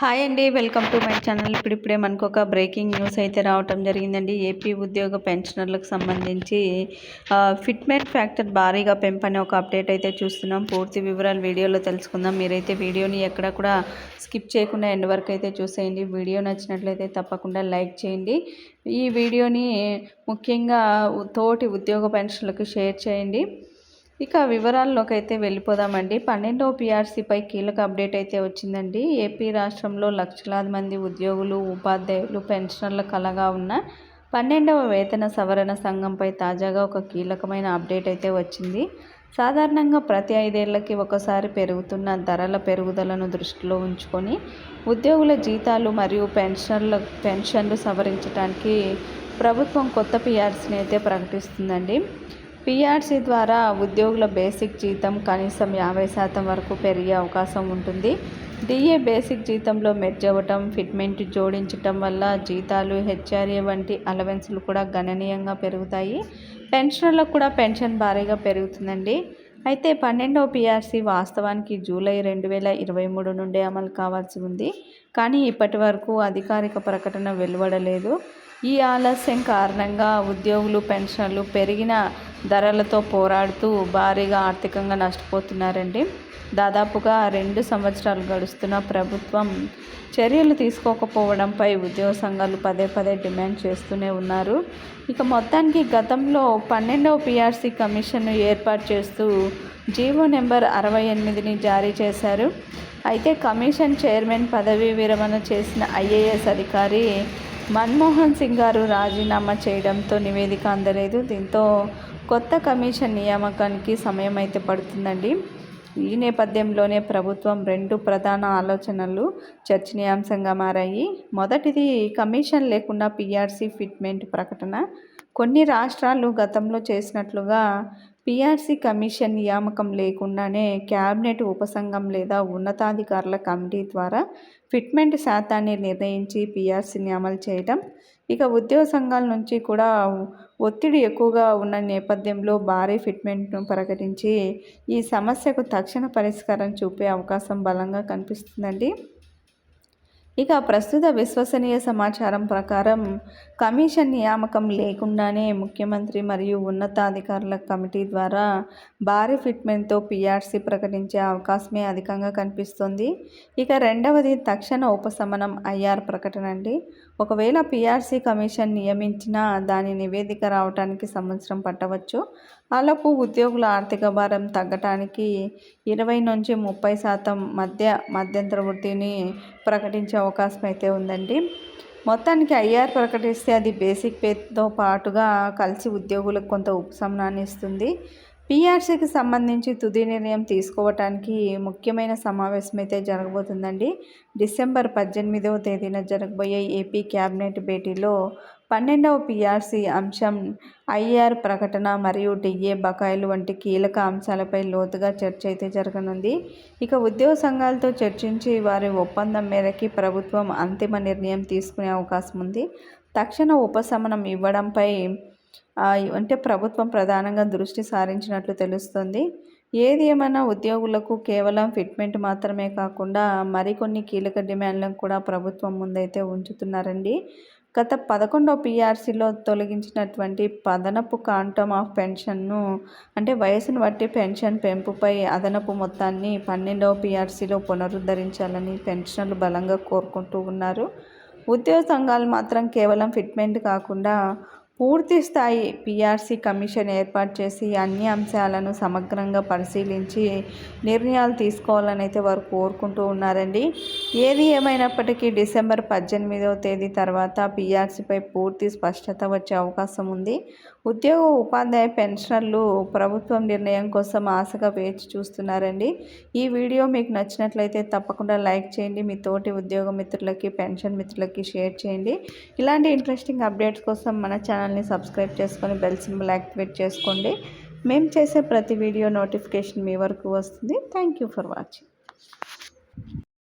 Hi అండి welcome to my channel. ఇప్పుడిప్పుడే మనకు ఒక బ్రేకింగ్ న్యూస్ అయితే రావటం జరిగిందండి. ఏపీ ఉద్యోగ పెన్షనర్లకు సంబంధించి ఫిట్మెంట్ ఫ్యాక్టర్ భారీగా పెంపని ఒక అప్డేట్ అయితే చూస్తున్నాం. పూర్తి వివరాలు వీడియోలో తెలుసుకుందాం. మీరైతే వీడియోని ఎక్కడ కూడా స్కిప్ చేయకుండా ఎండ్ వరకు అయితే చూసేయండి. వీడియో నచ్చినట్లయితే తప్పకుండా లైక్ చేయండి. ఈ వీడియోని ముఖ్యంగా తోటి ఉద్యోగ పెన్షన్లకు షేర్ చేయండి. ఇక వివరాల్లోకి అయితే వెళ్ళిపోదామండి. పన్నెండవ పిఆర్సీపై కీలక అప్డేట్ అయితే వచ్చిందండి. ఏపీ రాష్ట్రంలో లక్షలాది మంది ఉద్యోగులు ఉపాధ్యాయులు పెన్షనర్ల కలగా ఉన్న పన్నెండవ వేతన సవరణ సంఘంపై తాజాగా ఒక కీలకమైన అప్డేట్ అయితే వచ్చింది. సాధారణంగా ప్రతి ఐదేళ్ళకి ఒకసారి పెరుగుతున్న ధరల పెరుగుదలను దృష్టిలో ఉంచుకొని ఉద్యోగుల జీతాలు మరియు పెన్షన్ల పెన్షన్లు సవరించడానికి ప్రభుత్వం కొత్త పిఆర్సీని అయితే ప్రకటిస్తుందండి. పిఆర్సీ ద్వారా ఉద్యోగుల బేసిక్ జీతం కనీసం యాభై శాతం వరకు పెరిగే అవకాశం ఉంటుంది. డిఏ బేసిక్ జీతంలో మెర్జ్ అవ్వటం ఫిట్మెంట్ జోడించటం వల్ల జీతాలు హెచ్ఆర్ఏ వంటి అలవెన్స్లు కూడా గణనీయంగా పెరుగుతాయి. పెన్షన్లకు కూడా పెన్షన్ భారీగా పెరుగుతుందండి. అయితే పన్నెండవ పిఆర్సీ వాస్తవానికి జూలై రెండు వేల ఇరవై మూడు నుండే అమలు కావాల్సి ఉంది. కానీ ఇప్పటి వరకు అధికారిక ప్రకటన వెలువడలేదు. ఈ ఆలస్యం కారణంగా ఉద్యోగులు పెన్షన్లు పెరిగిన ధరలతో పోరాడుతూ భారీగా ఆర్థికంగా నష్టపోతున్నారండి. దాదాపుగా రెండు సంవత్సరాలు గడుస్తున్న ప్రభుత్వం చర్యలు తీసుకోకపోవడంపై ఉద్యోగ సంఘాలు పదే పదే డిమాండ్ చేస్తూనే ఉన్నారు. ఇక మొత్తానికి గతంలో పన్నెండవ పిఆర్సీ కమిషన్ను ఏర్పాటు చేస్తూ జీవో నెంబర్ అరవై ఎనిమిదిని జారీ చేశారు. అయితే కమిషన్ చైర్మన్ పదవీ విరమణ చేసిన ఐఏఎస్ అధికారి మన్మోహన్ సింగ్ గారు రాజీనామా చేయడంతో నివేదిక అందలేదు. దీంతో కొత్త కమిషన్ నియామకానికి సమయం అయితే పడుతుందండి. ఈ నేపథ్యంలోనే ప్రభుత్వం రెండు ప్రధాన ఆలోచనలు చర్చనీయాంశంగా మారాయి. మొదటిది కమిషన్ లేకుండా పిఆర్సీ ఫిట్మెంట్ ప్రకటన. కొన్ని రాష్ట్రాలు గతంలో చేసినట్లుగా పిఆర్సీ కమిషన్ నియామకం లేకుండానే క్యాబినెట్ ఉపసంఘం లేదా ఉన్నతాధికారుల కమిటీ ద్వారా ఫిట్మెంట్ శాతాన్ని నిర్ణయించి పిఆర్సీని అమలు చేయడం ఇక ఉద్యోగ సంఘాల నుంచి కూడా ఒత్తిడి ఎక్కువగా ఉన్న నేపథ్యంలో భారీ ఫిట్మెంట్ను ప్రకటించి ఈ సమస్యకు తక్షణ పరిష్కారం చూపే అవకాశం బలంగా కనిపిస్తుందండి. ఇక ప్రస్తుత విశ్వసనీయ సమాచారం ప్రకారం కమిషన్ నియామకం లేకుండానే ముఖ్యమంత్రి మరియు ఉన్నతాధికారుల కమిటీ ద్వారా భారీ ఫిట్మెంట్తో పీఆర్సీ ప్రకటించే అవకాశమే అధికంగా కనిపిస్తుంది. ఇక రెండవది తక్షణ ఉపశమనం ఐఆర్ ప్రకటన అండి. ఒకవేళ పీఆర్సీ కమిషన్ నియమించిన దాని నివేదిక రావడానికి సంవత్సరం పట్టవచ్చు. అలాపు ఉద్యోగుల ఆర్థిక భారం తగ్గటానికి ఇరవై నుంచి ముప్పై శాతం మధ్య మధ్యంతర వృత్తిని ప్రకటించే అవకాశం అయితే ఉందండి. మొత్తానికి ఐఆర్ ప్రకటిస్తే అది బేసిక్ పేతో పాటుగా కలిసి ఉద్యోగులకు కొంత ఉపశమనాన్ని ఇస్తుంది. పీఆర్సీకి సంబంధించి తుది నిర్ణయం తీసుకోవటానికి ముఖ్యమైన సమావేశం అయితే జరగబోతుందండి. డిసెంబర్ పద్దెనిమిదవ తేదీన జరగబోయే ఏపీ క్యాబినెట్ భేటీలో పన్నెండవ పీఆర్సీ అంశం ఐఆర్ ప్రకటన మరియు డిఏ బకాయిలు వంటి కీలక అంశాలపై లోతుగా చర్చ అయితే జరగనుంది. ఇక ఉద్యోగ సంఘాలతో చర్చించి వారి ఒప్పందం మేరకి ప్రభుత్వం అంతిమ నిర్ణయం తీసుకునే అవకాశం ఉంది. తక్షణ ఉపశమనం ఇవ్వడంపై అంటే ప్రభుత్వం ప్రధానంగా దృష్టి సారించినట్లు తెలుస్తుంది. ఏది ఏమైనా ఉద్యోగులకు కేవలం ఫిట్మెంట్ మాత్రమే కాకుండా మరికొన్ని కీలక డిమాండ్లను కూడా ప్రభుత్వం ముందైతే ఉంచుతున్నారండి. గత పదకొండవ పీఆర్సీలో తొలగించినటువంటి పదనపు కాంటమ్ ఆఫ్ పెన్షన్ను అంటే వయసును బట్టి పెన్షన్ పెంపుపై అదనపు మొత్తాన్ని పన్నెండవ పిఆర్సీలో పునరుద్ధరించాలని పెన్షన్లు బలంగా కోరుకుంటూ ఉన్నారు. ఉద్యోగ సంఘాలు మాత్రం కేవలం ఫిట్మెంట్ కాకుండా పూర్తి స్థాయి పిఆర్సీ కమిషన్ ఏర్పాటు చేసి అన్ని అంశాలను సమగ్రంగా పరిశీలించి నిర్ణయాలు తీసుకోవాలని అయితే వారు కోరుకుంటూ ఉన్నారండి. ఏది ఏమైనప్పటికీ డిసెంబర్ పద్దెనిమిదవ తేదీ తర్వాత పిఆర్సీపై పూర్తి స్పష్టత వచ్చే అవకాశం ఉంది. ఉద్యోగ ఉపాధ్యాయ పెన్షనర్లు ప్రభుత్వం నిర్ణయం కోసం ఆశగా వేచి చూస్తున్నారండి. ఈ వీడియో మీకు నచ్చినట్లయితే తప్పకుండా లైక్ చేయండి. మీ తోటి ఉద్యోగ మిత్రులకి పెన్షన్ మిత్రులకి షేర్ చేయండి. ఇలాంటి ఇంట్రెస్టింగ్ అప్డేట్స్ కోసం మన ఛానల్ని సబ్స్క్రైబ్ చేసుకొని బెల్ సింబల్ యాక్టివేట్ చేసుకోండి. మేము చేసే ప్రతి వీడియో నోటిఫికేషన్ మీ వరకు వస్తుంది. Thank you for watching.